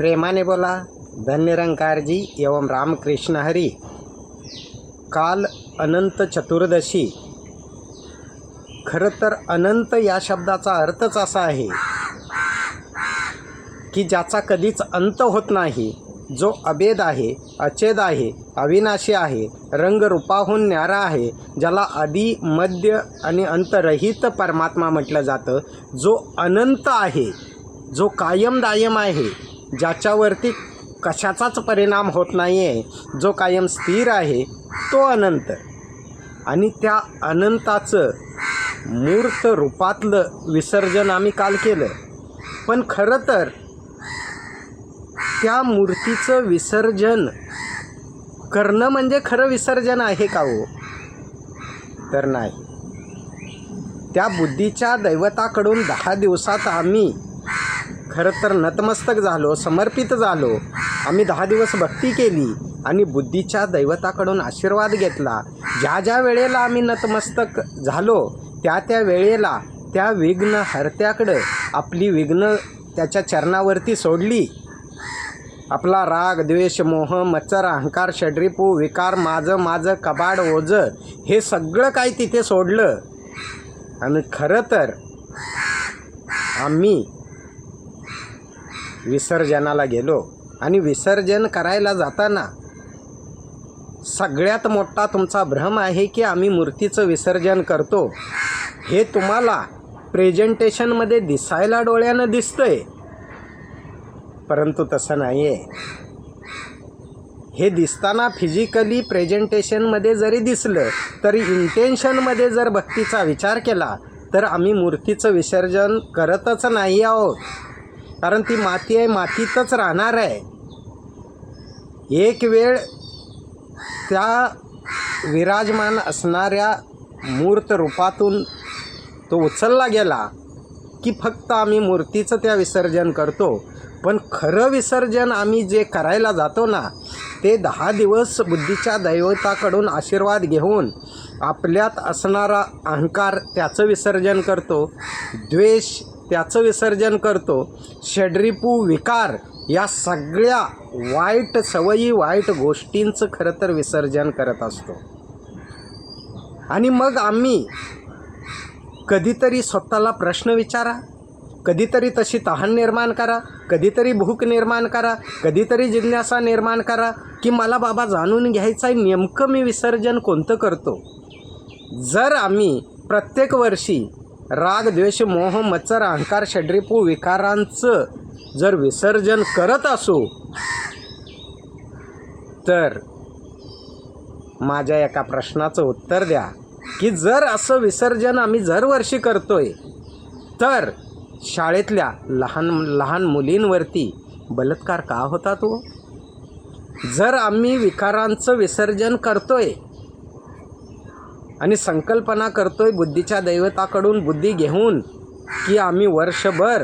प्रेमाने बोला धन्यरंकारजी एवं रामकृष्ण हरी। काल अनंत चतुर्दशी। खरं तर अनंत या शब्दाचा अर्थच असा आहे की ज्याचा कधीच अंत होत नाही जो अभेद आहे अचेद आहे अविनाशी आहे रंगरूपाहून न्यारा आहे ज्याला आधी मध्य आणि अंतरहित परमात्मा म्हटलं जातं जो अनंत आहे जो कायम दायम आहे ज्याच्यावरती कशाचाच परिणाम होत नाही आहे जो कायम स्थिर आहे तो अनंत. आणि त्या अनंताचं मूर्त रूपातलं विसर्जन आम्ही काल केलं. पण खरं तर त्या मूर्तीचं विसर्जन करणं म्हणजे खरं विसर्जन आहे का हो? तर नाही. त्या बुद्धीच्या दैवताकडून दहा दिवसात आम्ही खरं तर नतमस्तक झालो समर्पित झालो. आम्ही दहा दिवस भक्ती केली आणि बुद्धीच्या दैवताकडून आशीर्वाद घेतला. ज्या ज्या वेळेला आम्ही नतमस्तक झालो त्या त्या वेळेला त्या विघ्न हरत्याकडं आपली विघ्न त्याच्या चरणावरती सोडली. आपला राग द्वेष मोह मत्सर अहंकार षड्रिपू विकार माझं माझं कबाड ओझं हे सगळं काही तिथे सोडलं. आणि खरं तर आम्ही विसर्जनाला गेलो. आणि विसर्जन करायला जाताना सगळ्यात मोठा तुमचा भ्रम आहे की आम्ही मूर्तीचं विसर्जन करतो. हे तुम्हाला प्रेझेंटेशनमध्ये दिसायला डोळ्यानं दिसतंय. परंतु तसं नाही आहे हे दिसताना फिजिकली प्रेझेंटेशनमध्ये जरी दिसलं तरी इंटेन्शनमध्ये जर भक्तीचा विचार केला तर आम्ही मूर्तीचं विसर्जन करतच नाही आहोत. कारण ती माती आहे मातीतच राहणार आहे. एक वेळ त्या विराजमान असणाऱ्या मूर्त रूपातून तो उचलला गेला की फक्त आम्ही मूर्तीचं त्या विसर्जन करतो. पण खरं विसर्जन आम्ही जे करायला जातो ना ते दहा दिवस बुद्धीच्या दैवताकडून आशीर्वाद घेऊन आपल्यात असणारा अहंकार त्याचं विसर्जन करतो. द्वेष त्याचं विसर्जन करतो. षड्रिपू विकार या सगळ्या वाईट सवयी वाईट गोष्टींचं खरं तर विसर्जन करत असतो. आणि मग आम्ही कधीतरी स्वतःला प्रश्न विचारा कधीतरी तशी तहान निर्माण करा कधीतरी भूक निर्माण करा कधीतरी जिज्ञासा निर्माण करा की मला बाबा जाणून घ्यायचं आहे नेमकं मी विसर्जन कोणतं करतो. जर आम्ही प्रत्येक वर्षी राग द्वेष मोह मत्सर अहंकार षड्रिपू विकारांचं जर विसर्जन करत असू तर माझ्या एका प्रश्नाचं उत्तर द्या. की जर असं विसर्जन आम्ही दरवर्षी करतोय तर शाळेतल्या लहान लहान मुलींवरती बलात्कार का होता तो हो? जर आम्ही विकारांचं विसर्जन करतोय आणि संकल्पना करतो आहे बुद्धीच्या दैवताकडून बुद्धी घेऊन की आम्ही वर्षभर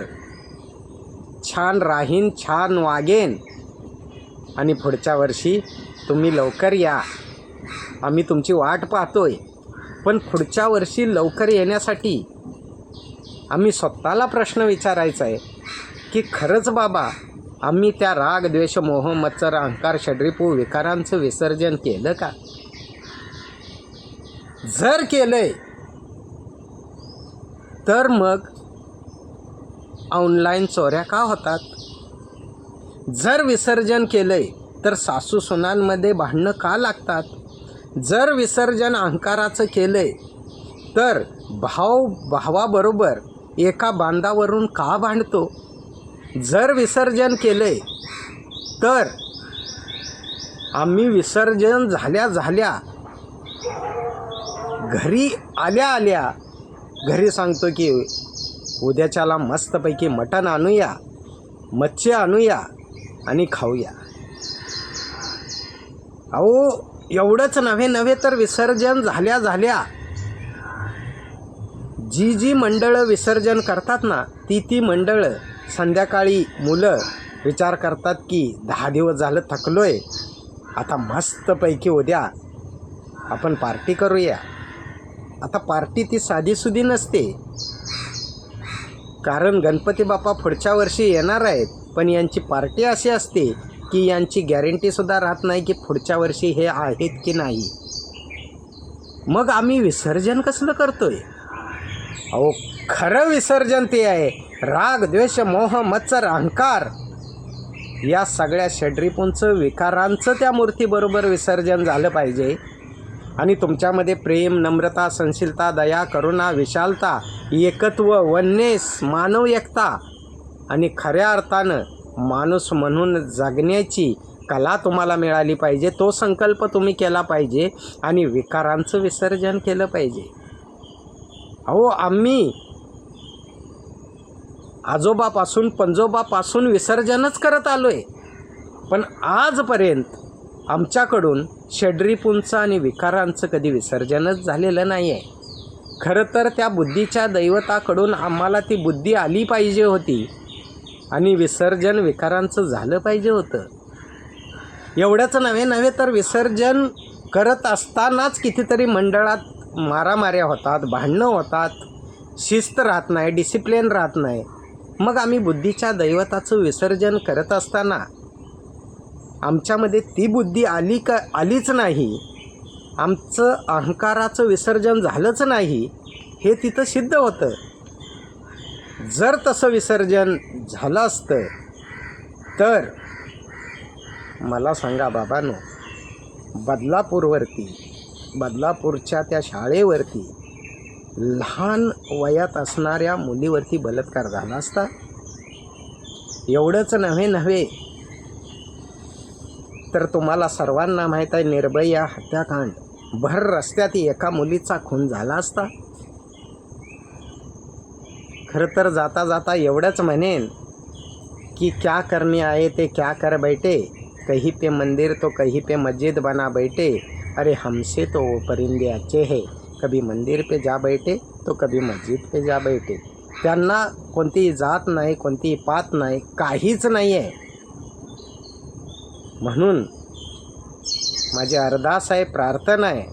छान राहीन छान वागेन. आणि पुढच्या वर्षी तुम्ही लवकर या. आम्ही तुमची वाट पाहतोय. पण पुढच्या वर्षी लवकर येण्यासाठी आम्ही स्वतःला प्रश्न विचारायचा आहे की खरंच बाबा आम्ही त्या राग द्वेष मोह मत्सर अहंकार षड्रिपू विकारांचं विसर्जन केलं का? जर केले तर मग ऑनलाईन चोऱ्या का होतात? जर विसर्जन केले तर सासू सुनांमध्ये भांडणं का लागतात? जर विसर्जन अहंकाराचं केले तर भाव भावाबरोबर एका बांधावरून का भांडतो? जर विसर्जन केले तर आम्ही विसर्जन झाल्या झाल्या घरी आल्या आल्या घरी सांगतो की उद्याच्याला मस्तपैकी मटण आणूया मच्छी आणूया आणि खाऊया. अहो एवढंच नव्हे नव्हे तर विसर्जन झाल्या झाल्या. जी जी मंडळं विसर्जन करतात ना ती ती मंडळं संध्याकाळी मुलं विचार करतात की दहा दिवस झालं थकलो आहे आता मस्तपैकी उद्या आपण पार्टी करूया. आता पार्टी ती साधीसुधी नसते. कारण गणपती बाप्पा पुढच्या वर्षी येणार आहेत पण यांची पार्टी अशी असते की यांची गॅरंटीसुद्धा राहत नाही की पुढच्या वर्षी हे आहेत की नाही. मग आम्ही विसर्जन कसलं करतोय? अहो खरं विसर्जन ते आहे. राग द्वेष मोह मत्सर अहंकार. या सगळ्या षड्रिपूंचं विकारांचं त्या मूर्तीबरोबर विसर्जन झालं पाहिजे. आणि तुमच्यामध्ये प्रेम नम्रता संशीलता दया करुणा विशालता एकत्व वन्नेस मानव एकता आणि खऱ्या अर्थानं माणूस म्हणून जगण्याची कला तुम्हाला मिळाली पाहिजे. तो संकल्प तुम्ही केला पाहिजे आणि विकारांचं विसर्जन केलं पाहिजे. अहो आम्ही आजोबापासून पंजोबापासून विसर्जनच करत आलो आहे पण आजपर्यंत आमच्याकडून षड्रिपूंचं आणि विकारांचं कधी विसर्जनच झालेलं नाही आहे खरं तर त्या बुद्धीच्या दैवताकडून आम्हाला ती बुद्धी आली पाहिजे होती आणि विसर्जन विकारांचं झालं पाहिजे होतं. एवढंच नव्हे नव्हे तर विसर्जन करत असतानाच कितीतरी मंडळात मारामाऱ्या होतात भांडणं होतात शिस्त राहत नाही डिसिप्लिन राहत नाही. मग आम्ही बुद्धीच्या दैवताचं विसर्जन करत असताना आमच्यामध्ये ती बुद्धी आली का आलीच नाही. आमचं अहंकाराचं विसर्जन झालंच नाही. हे तिथं सिद्ध होतं. जर तसं विसर्जन झालं असतं तर मला सांगा बाबांनो बदलापूरवरती बदलापूरच्या त्या शाळेवरती लहान वयात असणाऱ्या मुलीवरती बलात्कार झाला असता? एवढंच नव्हे नव्हे तर तुम्हाला सर्वांना माहीत आहे निर्भया हत्याकांड. भर रस्त्यात एका मुलीचा खून झाला असता. खरं तर जाता जाता एवढंच म्हणेन कि क्या करने आए थे क्या कर बैठे? कहीं पे मंदिर तो कहीं पे मस्जिद बना बैठे. अरे हमसे तो वो परिंदे अच्छे है. कभी मंदिर पे जा बैठे तो कभी मस्जिद पे जा बैठे. त्यांना कोणतीही जात नाही कोणतीही पात नाही काहीच नाही आहे म्हणून माझी अरदास आहे प्रार्थना आहे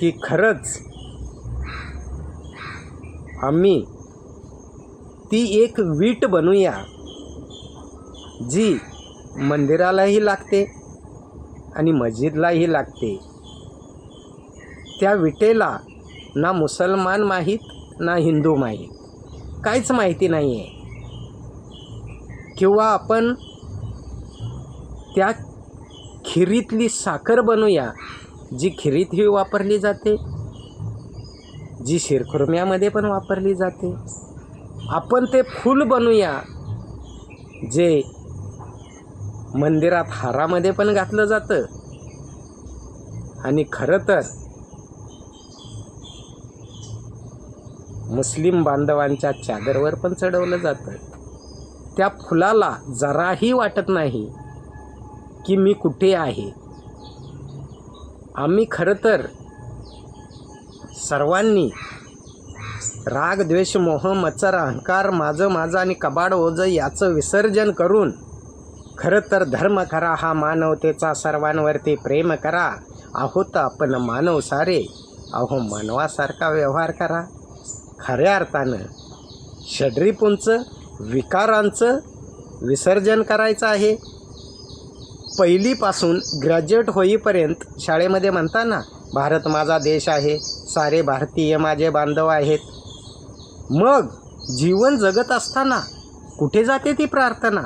की खरंच आम्ही ती एक वीट बनूया जी मंदिरालाही लागते आणि मस्जिदलाही लागते. त्या विटेला ना मुसलमान माहीत ना हिंदू माहीत. काहीच माहिती नाही आहे किंवा आपण त्या खिरीतली साखर बनवूया जी खिरीतही वापरली जाते जी शिरखुर्म्यामध्ये पण वापरली जाते. आपण ते फूल बनवूया जे मंदिरात हारामध्ये पण घातलं जातं. आणि खरं तर मुस्लिम बांधवांच्या चादरवर पण चढवलं जातं. त्या फुलाला जराही वाटत नाही. की मी कुठे आहे? आम्ही खरं तर सर्वांनी राग द्वेष मोह मत्सर अहंकार माझं माझं आणि कबाड ओझं याचं विसर्जन करून खरं तर धर्म करा हा मानवतेचा सर्वांवरती प्रेम करा. आहोत आपण मानव सारे. अहो मानवासारखा व्यवहार करा. खऱ्या अर्थानं षड्रिपूंचं विकारांचं विसर्जन करायचं आहे. पहिलीपासून ग्रॅज्युएट होईपर्यंत शाळेमध्ये म्हणताना भारत माझा देश आहे सारे भारतीय माझे बांधव आहेत. मग जीवन जगत असताना कुठे जाते ती प्रार्थना?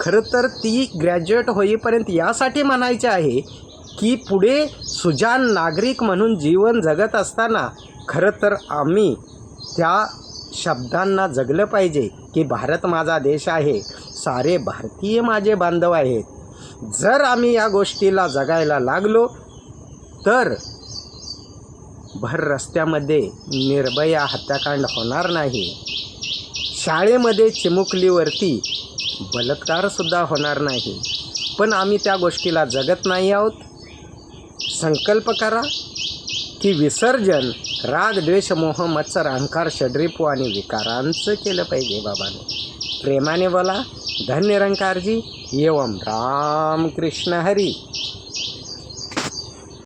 खरं तर ती ग्रॅज्युएट होईपर्यंत यासाठी म्हणायची आहे की पुढे सुजान नागरिक म्हणून जीवन जगत असताना खरं तर आम्ही त्या शब्दांना जगलं पाहिजे की भारत माझा देश आहे सारे भारतीय माझे बांधव आहेत. जर आम्ही या गोष्टीला जगायला लागलो तर भर रस्त्यामध्ये निर्भया हत्याकांड होणार नाही. शाळेमध्ये चिमुकलीवरती बलात्कारसुद्धा होणार नाही. पण आम्ही त्या गोष्टीला जगत नाही आहोत. संकल्प करा की विसर्जन राग द्वेष मोह मत्सर अहंकार षड्रिपू आणि विकारांचं केलं पाहिजे बाबाने. प्रेमाने बोला. धन्य रंकारजी एवम राम कृष्ण हरी.